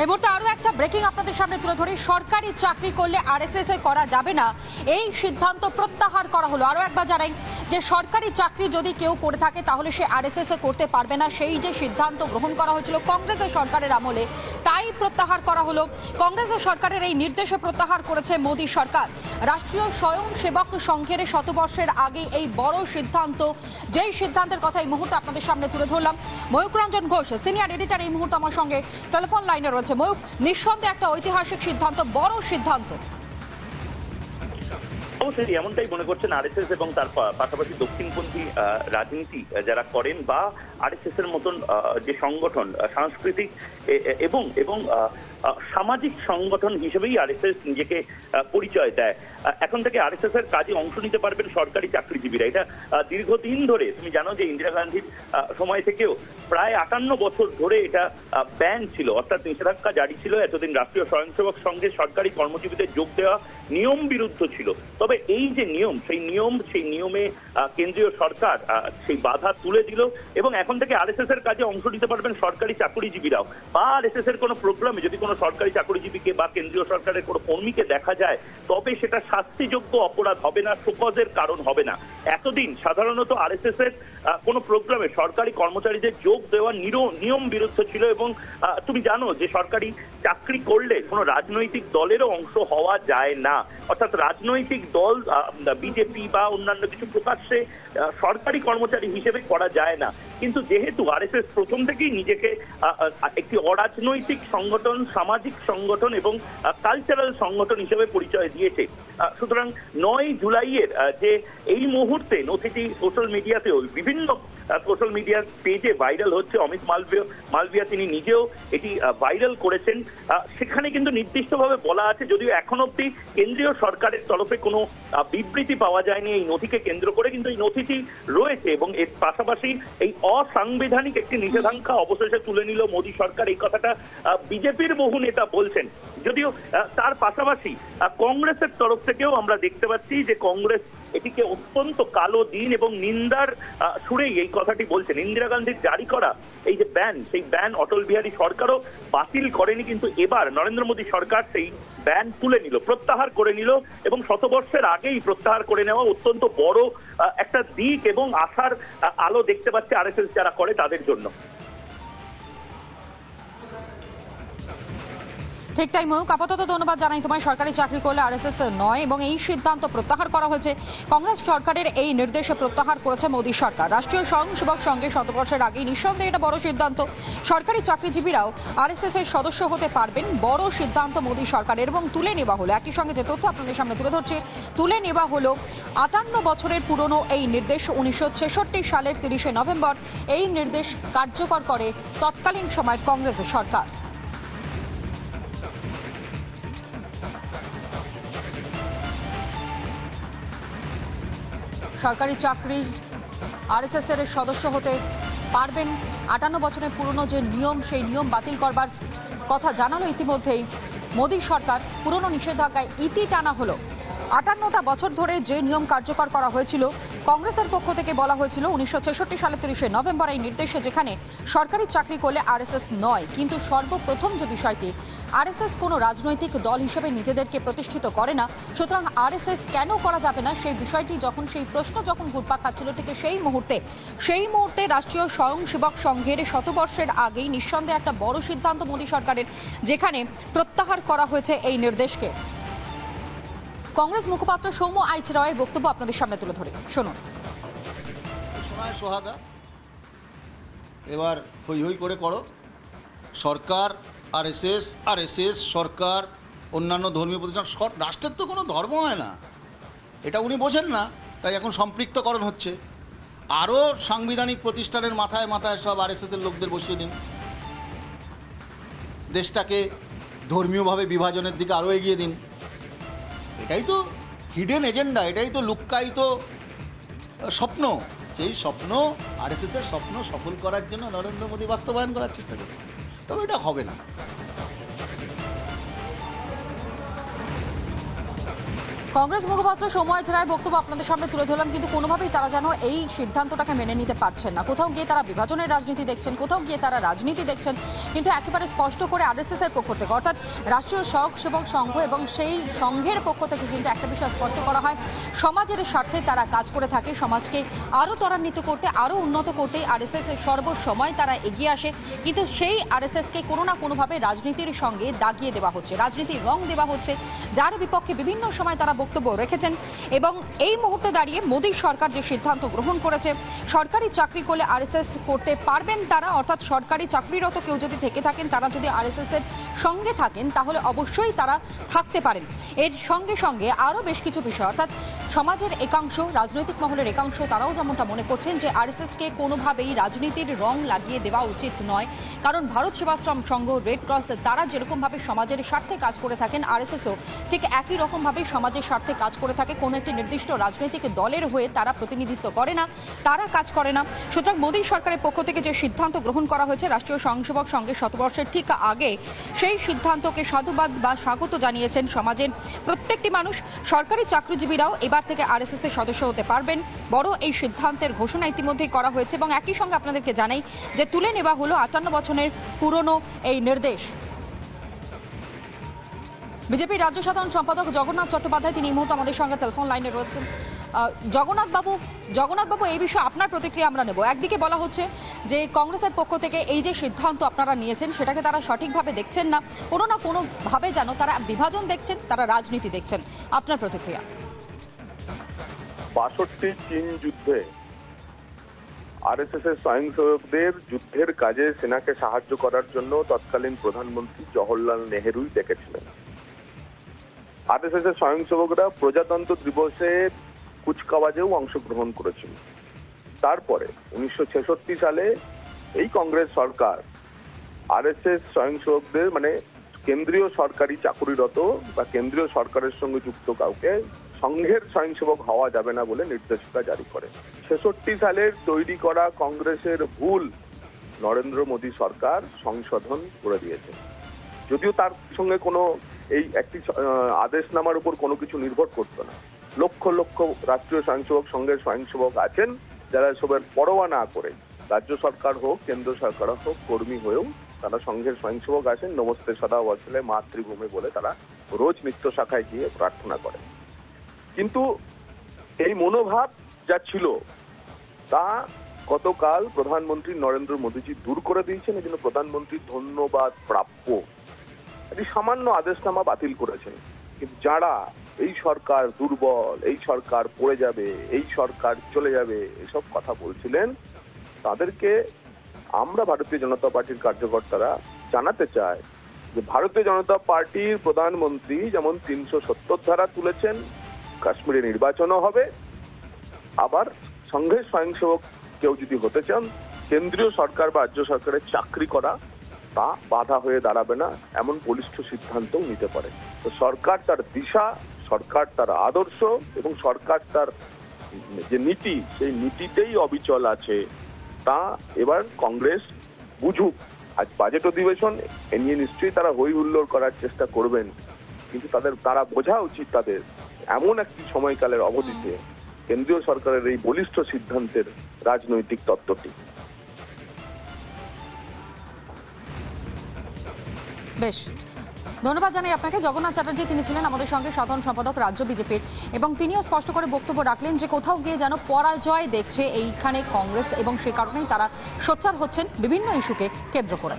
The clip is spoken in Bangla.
এই মুহূর্তে আরও একটা ব্রেকিং আপনাদের সামনে তুলে ধরি। সরকারি চাকরি করলে আরএসএস এ করা যাবে না। এই সিদ্ধান্ত প্রত্যাহার করা হলো। আরও একবার জানাই যে সরকারি চাকরি যদি কেউ করে থাকে, তাহলে সে আরএসএস এ করতে পারবে না। সেই যে সিদ্ধান্ত গ্রহণ করা হয়েছিল কংগ্রেসের সরকারের আমলে তাই প্রত্যাহার করা হলো। কংগ্রেসের সরকারের এই নির্দেশে প্রত্যাহার করেছে মোদী সরকার। রাষ্ট্রীয় স্বয়ংসেবক সংঘের শতবর্ষের আগে এই বড় সিদ্ধান্ত, যেই সিদ্ধান্তের কথা এই মুহূর্তে আপনাদের সামনে তুলে ধরলাম। ময়ূক রঞ্জন ঘোষ, সিনিয়র এডিটার এই মুহূর্তে আমার সঙ্গে টেলিফোন লাইনে রয়েছে। ময়ূক নিঃসন্দেহে একটা ঐতিহাসিক সিদ্ধান্ত, বড় সিদ্ধান্ত। অবশ্যই এমনটাই মনে করছেন আরএসএস এবং তার পাশাপাশি দক্ষিণপন্থী রাজনীতি যারা করেন বা আরএসএস এর মতন যে সংগঠন সাংস্কৃতিক এবং এবং সামাজিক সংগঠন হিসেবেই আরএসএস নিজেকে পরিচয় দেয়। এখন থেকে আরএসএস এর কাজে অংশ নিতে পারবেন সরকারি চাকরিজীবীরা। এটা দীর্ঘদিন ধরে তুমি জানো যে ইন্দিরা গান্ধীর সময় থেকেও প্রায় আটান্ন বছর ধরে এটা ব্যান ছিল, অর্থাৎ নিষেধাজ্ঞা জারি ছিল, এতদিন রাষ্ট্রীয় স্বয়ংসেবক সংঘে সরকারি কর্মজীবীদের যোগ দেওয়া নিয়ম বিরুদ্ধ ছিল। তবে এই যে নিয়ম, সেই নিয়ম, সেই নিয়মে কেন্দ্রীয় সরকার সেই বাধা তুলে দিল এবং এখন থেকে আরএসএস এর কাজে অংশ নিতে পারবেন সরকারি চাকরিজীবীরাও। বা আরএসএস এর কোনো প্রোগ্রামে যদি কোনো সরকারি চাকরিজীবীকে বা কেন্দ্রীয় সরকারের কোনো কর্মীকে দেখা যায়, তবে সেটা শাস্তিযোগ্য অপরাধ হবে না শোকজের কারণ হবে না। এতদিন সাধারণত আরএসএস এর আহ, কোনো প্রোগ্রামে সরকারি কর্মচারীদের যোগ দেওয়া নিয়ম বিরুদ্ধ ছিল এবং তুমি জানো যে সরকারি চাকরি করলে কোনো রাজনৈতিক দলেরও অংশ হওয়া যায় না। অর্থাৎ রাজনৈতিক দল বিজেপি বা অন্যান্য কিছু প্রকাশ্যে সরকারি কর্মচারী হিসেবে করা যায় না। কিন্তু যেহেতু আরএসএস প্রথম থেকেই নিজেকে একটি অরাজনৈতিক সংগঠন সামাজিক সংগঠন এবং কালচারাল সংগঠন হিসেবে পরিচয় দিয়েছে সুতরাং নয় জুলাইয়ের যে এই মুহূর্তে নথিটি সোশ্যাল মিডিয়াতেও বিভিন্ন সোশ্যাল মিডিয়ার পেজে ভাইরাল হচ্ছে অমিত মালভিয়া মালভিয়া তিনি নিজেও এটি ভাইরাল করেছেন। সেখানে কিন্তু নির্দিষ্টভাবে বলা আছে, যদিও এখন অব্দি কেন্দ্রীয় সরকারের তরফে কোনো বিবৃতি পাওয়া যায়নি এই নথিকে কেন্দ্র করে, কিন্তু এই নথিটি রয়েছে এবং এর পাশাপাশি এই অসাংবিধানিক একটি নিষেধাজ্ঞা অবশেষে তুলে নিল মোদী সরকার। এই কথাটা বিজেপির বহু নেতা বলছেন। যদিও তার পাশাপাশি কংগ্রেসের তরফ থেকেও আমরা দেখতে পাচ্ছি যে কংগ্রেস এটিকে অত্যন্ত কালো দিন এবং নিন্দার সুরেই এই কথাটি বলছেন। ইন্দিরা গান্ধীর জারি করা এই যে ব্যান সেই ব্যান অটল বিহারী সরকারও বাতিল করেনি, কিন্তু এবার নরেন্দ্র মোদী সরকার সেই ব্যান তুলে নিল, প্রত্যাহার করে নিল এবং শতবর্ষের আগেই প্রত্যাহার করে নেওয়া অত্যন্ত বড় একটা দিক এবং আশার আলো দেখতে পাচ্ছে আরএসএস যারা করে তাদের জন্য। ঠিক তাই ময়ূক আপাতত ধন্যবাদ জানাই তোমায়। সরকারি চাকরি করলে আরএসএস নয় এবং এই সিদ্ধান্ত প্রত্যাহার করা হয়েছে। কংগ্রেস সরকারের এই নির্দেশে প্রত্যাহার করেছে মোদী সরকার। রাষ্ট্রীয় স্বয়ংসেবক সঙ্গে শতবর্ষের আগেই নিঃসন্দেহে এটা বড় সিদ্ধান্ত। সরকারি চাকরিজীবীরাও আরএসএস এর সদস্য হতে পারবেন। বড় সিদ্ধান্ত মোদী সরকারের এবং তুলে নেওয়া হলো। একই সঙ্গে যে তথ্য আপনাদের সামনে তুলে ধরছে, তুলে নেওয়া হলো আটান্ন বছরের পুরনো এই নির্দেশ উনিশশো ছেষট্টি সালের তিরিশে নভেম্বর। এই নির্দেশ কার্যকর করে তৎকালীন সময়ের কংগ্রেসের সরকার। সরকারি চাকরির আরএসএস এর সদস্য হতে পারবেন। আটান্ন বছরের পুরনো যে নিয়ম, সেই নিয়ম বাতিল করবার কথা জানালো ইতিমধ্যেই মোদী সরকার। পুরনো নিষেধাজ্ঞায় ইতি টানা হলো। আটান্নটা বছর ধরে যে নিয়ম কার্যকর করা হয়েছিল কংগ্রেসের পক্ষ থেকে বলা হয়েছিল উনিশশো ছেষট্টি সালে তিরিশে নভেম্বর এই নির্দেশে যেখানে সরকারি চাকরি করলে আরএসএস নয়, কিন্তু সর্বপ্রথম যে বিষয়টি, আরএসএস কোনো রাজনৈতিক দল হিসেবে নিজেদেরকে প্রতিষ্ঠিত করে না, সুতরাং আরএসএস কেন করা যাবে না? সেই বিষয়টি যখন, সেই প্রশ্ন যখন ঘুরপা খাচ্ছিল, ঠিক সেই মুহূর্তে সেই মুহূর্তে রাষ্ট্রীয় স্বয়ংসেবক সংঘের শতবর্ষের আগেই নিঃসন্দেহে একটা বড় সিদ্ধান্ত মোদী সরকারের, যেখানে প্রত্যাহার করা হয়েছে এই নির্দেশকে। কংগ্রেস মুখপাত্র সৌম্য আইচ রায়ের বক্তব্য আপনাদের সামনে তুলে ধরে। শুনুন। সোহাগা, এবার হই হই করে করো। সরকার R S S R S S সরকার, অন্যান্য ধর্মীয় প্রতিষ্ঠান, সর- রাষ্ট্রের তো কোনো ধর্ম হয় না। এটা উনি বোঝেন না, তাই এখন সম্পৃক্তকরণ হচ্ছে। আরও সাংবিধানিক প্রতিষ্ঠানের মাথায় মাথায় সব আর এস এসের লোকদের বসিয়ে দিন। দেশটাকে ধর্মীয়ভাবে বিভাজনের দিকে আরও এগিয়ে দিন। এটাই তো হিডেন এজেন্ডা এটাই তো লুক্কায়িত স্বপ্ন। সেই স্বপ্ন আরএসএসের স্বপ্ন সফল করার জন্য নরেন্দ্র মোদী বাস্তবায়ন করার চেষ্টা করছে। তবে এটা হবে না। কংগ্রেস মুখপাত্র সময় ছাড়ার বক্তব্য আপনাদের সামনে তুলে ধরলাম, কিন্তু কোনোভাবেই তারা যেন এই সিদ্ধান্তটাকে মেনে নিতে পারছেন না। কোথাও গিয়ে তারা বিভাজনের রাজনীতি দেখছেন, কোথাও গিয়ে তারা রাজনীতি দেখছেন, কিন্তু একেবারে স্পষ্ট করে আরএসএস এর পক্ষ থেকে, অর্থাৎ রাষ্ট্রীয় সড়ক সেবক সংঘ এবং সেই সংঘের পক্ষ থেকে কিন্তু একটা বিষয় স্পষ্ট করা হয়, সমাজের স্বার্থে তারা কাজ করে থাকে, সমাজকে আরও ত্বরান্বিত করতে, আরও উন্নত করতে আরএসএস এর সর্বসময় তারা এগিয়ে আসে, কিন্তু সেই আরএসএসকে কোনো না কোনোভাবে রাজনীতির সঙ্গে দাগিয়ে দেওয়া হচ্ছে, রাজনীতির রং দেওয়া হচ্ছে, যার বিপক্ষে বিভিন্ন সময় তারা বক্তব্য রেখেছেন এবং এই মুহূর্তে দাঁড়িয়ে মোদী সরকার যে সিদ্ধান্ত গ্রহণ করেছে, সরকারি চাকরি করলে আরএসএস করতে পারবেন তারা? অর্থাৎ সরকারি চাকরিরত কেউ যদি থেকে থাকেন, তারা যদি আরএসএস এর সঙ্গে থাকেন, তাহলে অবশ্যই তারা থাকতে পারেন। এর সঙ্গে সঙ্গে আরও বেশ কিছু বিষয়, অর্থাৎ সমাজের একাংশ, রাজনৈতিক মহলের একাংশ, তারাও যেমনটা মনে করছেন যে আর আরএসএসকে কোনোভাবেই রাজনীতির রং লাগিয়ে দেওয়া উচিত নয়। কারণ ভারত সেবাশ্রম সংঘ রেড ক্রস তারা যেরকমভাবে সমাজের স্বার্থে কাজ করে থাকেন, আরএসএসও ঠিক একই রকমভাবে সমাজের স্বার্থে কাজ করে থাকে, কোনো একটি নির্দিষ্ট রাজনৈতিক দলের হয়ে তারা প্রতিনিধিত্ব করে না, তারা কাজ করে না। সুতরাং মোদী সরকারের পক্ষ থেকে যে সিদ্ধান্ত গ্রহণ করা হয়েছে, রাষ্ট্রীয় স্বয়ংসেবক সংঘের শতবর্ষের ঠিক আগে, সেই সিদ্ধান্তকে সাধুবাদ বা স্বাগত জানিয়েছেন সমাজের প্রত্যেকটি মানুষ। সরকারি চাকরিজীবীরাও এবার থেকে আরএসএস এর সদস্য হতে পারবেন। বড় এই সিদ্ধান্তের ঘোষণা ইতিমধ্যেই করা হয়েছে এবং একই সঙ্গে আপনাদেরকে জানাই যে তুলে নেওয়া হলো আটান্ন বছরের পুরনো এই নির্দেশ। বিজেপির রাজ্য সাধারণ সম্পাদক জগন্নাথ চট্টোপাধ্যায় তিনি এই মুহূর্তে আমাদের সঙ্গে টেলিফোন লাইনে রয়েছেন। জগন্নাথ বাবু জগন্নাথ বাবু, এই বিষয়ে আপনার প্রতিক্রিয়া আমরা নেব। একদিকে বলা হচ্ছে যে কংগ্রেসের পক্ষ থেকে এই যে সিদ্ধান্ত আপনারা নিয়েছেন, সেটাকে তারা সঠিকভাবে দেখছেন না। কোনো না কোনোভাবে যেন তারা বিভাজন দেখছেন, তারা রাজনীতি দেখছেন। আপনার প্রতিক্রিয়া? বাষট্টি চীন যুদ্ধে আরএসএস এর স্বয়ংসেবকদের যুদ্ধের কাজে সেনাকে সাহায্য করার জন্য তৎকালীন প্রধানমন্ত্রী জওহরলাল নেহেরুই ডেকেছিলেন। আরএসএস এর স্বয়ংসেবকরা প্রজাতন্ত্র দিবসে কুচকাওয়াজেও অংশগ্রহণ করেছিল তারপরে উনিশশো ছেষট্টি সালে এই কংগ্রেস সরকার, আরএসএস স্বয়ংসেবকদের মানে কেন্দ্রীয় সরকারি চাকুরিরত বা কেন্দ্রীয় সরকারের সঙ্গে যুক্ত কাউকে সংঘের স্বয়ংসেবক হওয়া যাবে না বলে নির্দেশিকা জারি করে। ছেষট্টি সালের তৈরি করা কংগ্রেসের ভুল নরেন্দ্র মোদী সরকার সংশোধন করে দিয়েছে। যদিও তার সঙ্গে কোনো এই একটি আদেশনামার উপর কোনো কিছু নির্ভর করতো না। লক্ষ লক্ষ রাষ্ট্রীয় স্বয়ংসেবক, সংঘের স্বয়ংসেবক আছেন, যারা এসবের পরোয়া না করে রাজ্য সরকার হোক, কেন্দ্র সরকার হোক, কর্মী হয়েও তারা সংঘের স্বয়ংসেবক আছেন। নমস্তে সদা বছলে মাতৃভূমি বলে তারা রোজ নিত্য শাখায় গিয়ে প্রার্থনা করেন। কিন্তু এই মনোভাব যা ছিল, তা গতকাল প্রধানমন্ত্রী নরেন্দ্র মোদীজি দূর করে দিয়েছেন। এই জন্য প্রধানমন্ত্রী ধন্যবাদ প্রাপ্য। একটি সামান্য আদেশনামা বাতিল করেছেন কিন্তু যারা এই সরকার দুর্বল, এই সরকার পড়ে যাবে, এই সরকার চলে যাবে, এসব কথা বলছিলেন, তাদেরকে আমরা ভারতীয় জনতা পার্টির কার্যকর্তারা জানাতে চাই যে ভারতীয় জনতা পার্টির প্রধানমন্ত্রী যেমন তিনশো সত্তর ধারা তুলেছেন, কাশ্মীরে নির্বাচনও হবে। আবার সংঘের স্বয়ংসেবক কেউ যদি হতে চান, কেন্দ্রীয় সরকার বা রাজ্য সরকারের চাকরি করা তা বাধা হয়ে দাঁড়াবে না, এমন বলিষ্ঠ সিদ্ধান্তও নিতে পারে। তো সরকার তার দিশা, সরকার তার আদর্শ এবং সরকার তার যে নীতি, সেই নীতিতেই অবিচল আছে। তা এবার কংগ্রেস বুঝুক। আজ বাজেট অধিবেশন, এ নিয়ে নিশ্চয়ই তারা হই হুল্লোড় করার চেষ্টা করবেন। কিন্তু তাদের, তারা বোঝা উচিত তাদের এমন একটি সময়কালের অবধিতে কেন্দ্রীয় সরকারের এই বলিষ্ঠ সিদ্ধান্তের রাজনৈতিক তত্ত্বটি। বেশ। ধন্যবাদ জানাই আপনাকে। জগন্নাথ চ্যাটার্জি, তিনি ছিলেন আমাদের সঙ্গে সাধারণ সম্পাদক রাজ্য বিজেপির এবং তিনিও স্পষ্ট করে বক্তব্য রাখলেন যে কোথাও গিয়ে যেন পরাজয় দেখছে এইখানে কংগ্রেস এবং সে কারণেই তারা সোচ্চার হচ্ছেন বিভিন্ন ইস্যুকে কেন্দ্র করে।